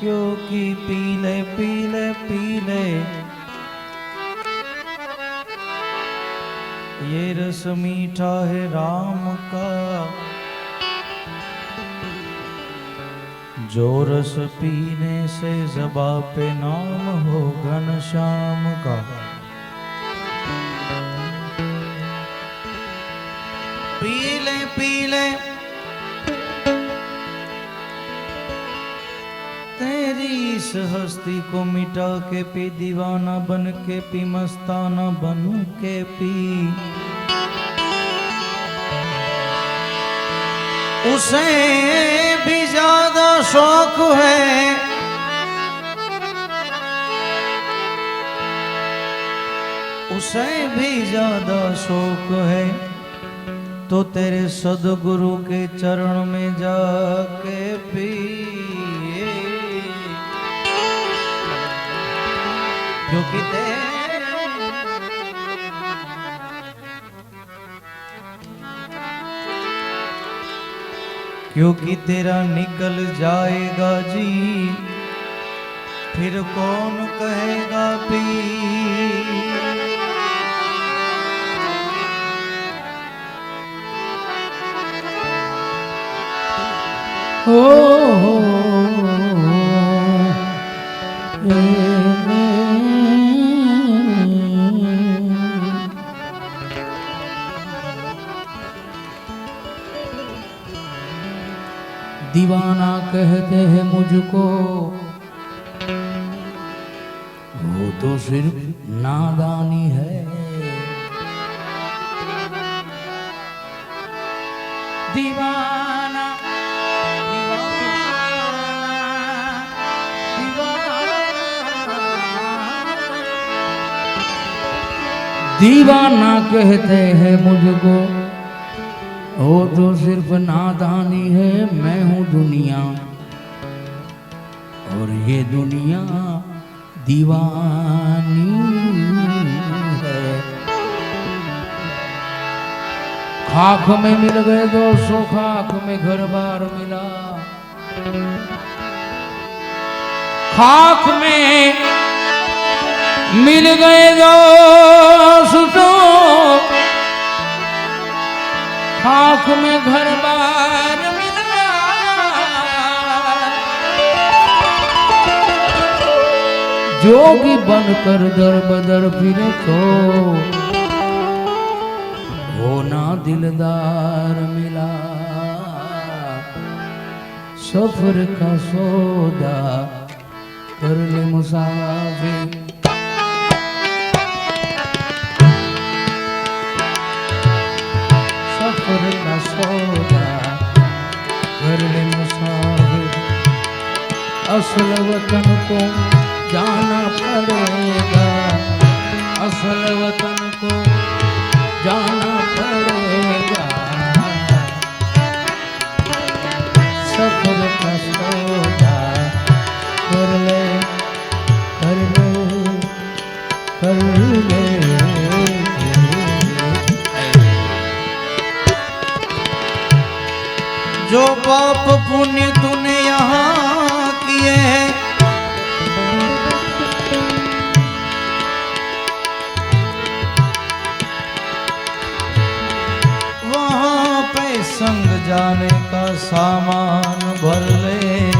क्योंकि पीले पीले पीले ये रस मीठा है राम का। जो रस पीने से जबा पे नाम हो घन श्याम का। इस हस्ती को मिटा के पी, दीवाना बन के पी, मस्ताना बन के पी। उसे भी ज़्यादा शौक है। उसे भी ज़्यादा शौक है। तो तेरे सदगुरु के चरण में जाके पिए क्योंकि क्योंकि तेरा निकल जाएगा जी फिर कौन कहेगा पी हो दीवाना कहते हैं मुझको। वो तो सिर्फ़ नादानी है। दीवाना दीवाना। कहते हैं मुझको। वो तो सिर्फ़ नादानी है, मैं हूँ दुनिया। और ये दुनिया दीवानी है। खाक में मिल गए दोस्तों, खाक में घर बार मिला। खाक में मिल गए दोस्तों खाक में घर बार जोगी बनकर दर बदर फिरे तो होना दिलदार मिला। सफ़र का सौदा कर ले मुसाफिर। असल वतन को जाना पड़ेगा। असल वतन को जाना जो पाप पुण्य तूने यहाँ किए वहाँ पे संग जाने का सामान भर ले।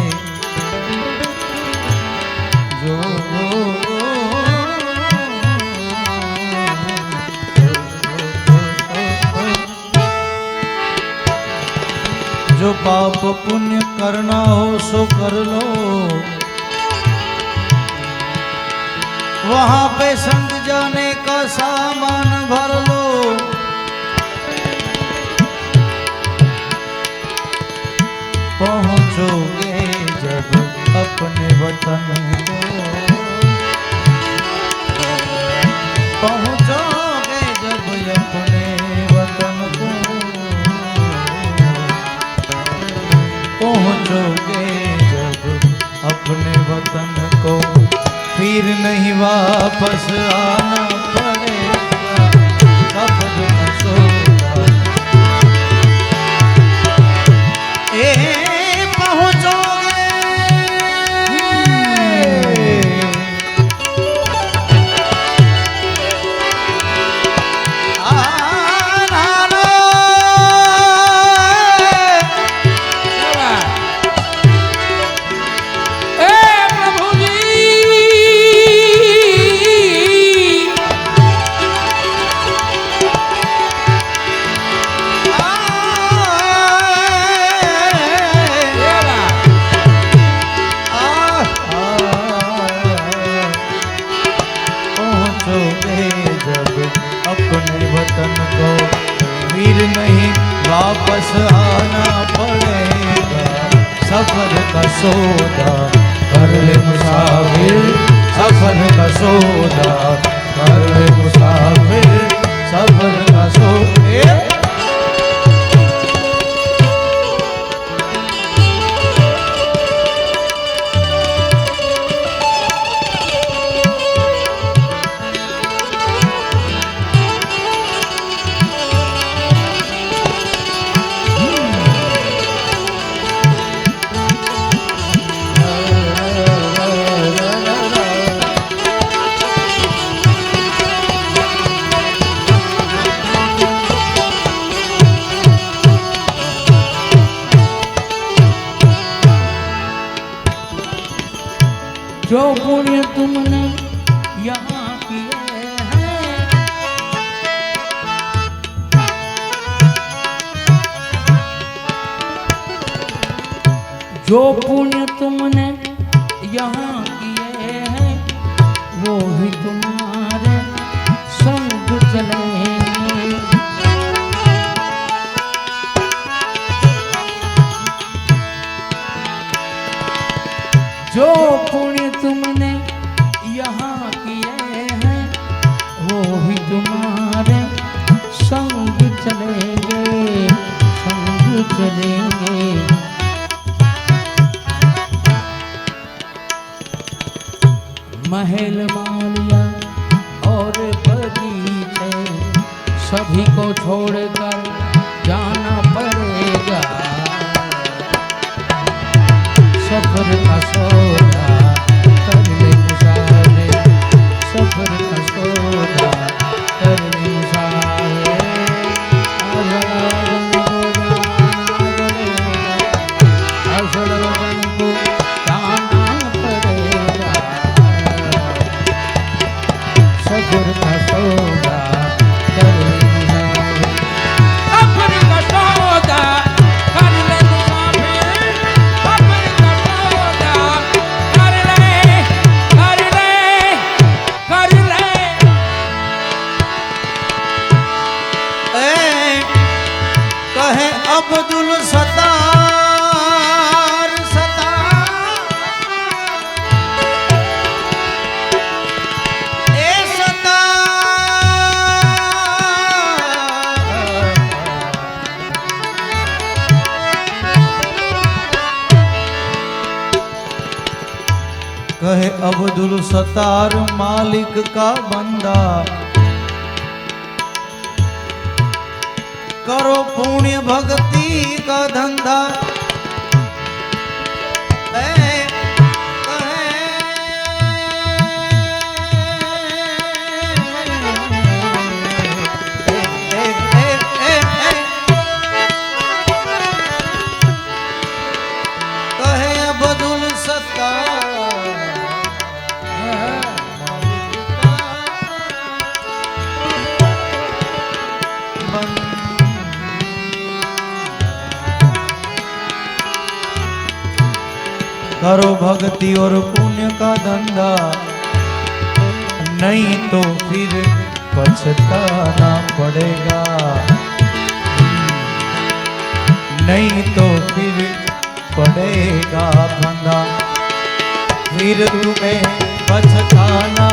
पुण्य करना हो सो कर लो। वहाँ पे संग जाने का सामान भर लो। पहुंचोगे जब अपने वतन को। पहुंचोगे पास आना पड़ेगा सफर का सौदा कर ले मुसाफिर सफर का सौदा कर जो पुण्य तुमने यहाँ किए हैं। जो पुण्य तुमने यहाँ किए हैं, वो ही तुम्हारे ही तुम्हारे संग चलेंगे संग चलेंगे। महल मालिया और बगीचे सभी को छोड़कर जाना पड़ेगा। सफ़र का सौदा अब्दुल सत्तार मालिक का बंदा करो पुण्य भक्ति का धंधा करो भक्ति और पुण्य का धंधा। नहीं तो फिर पछताना पड़ेगा। नहीं तो फिर पड़ेगा फंदा फिर तुम्हें पछताना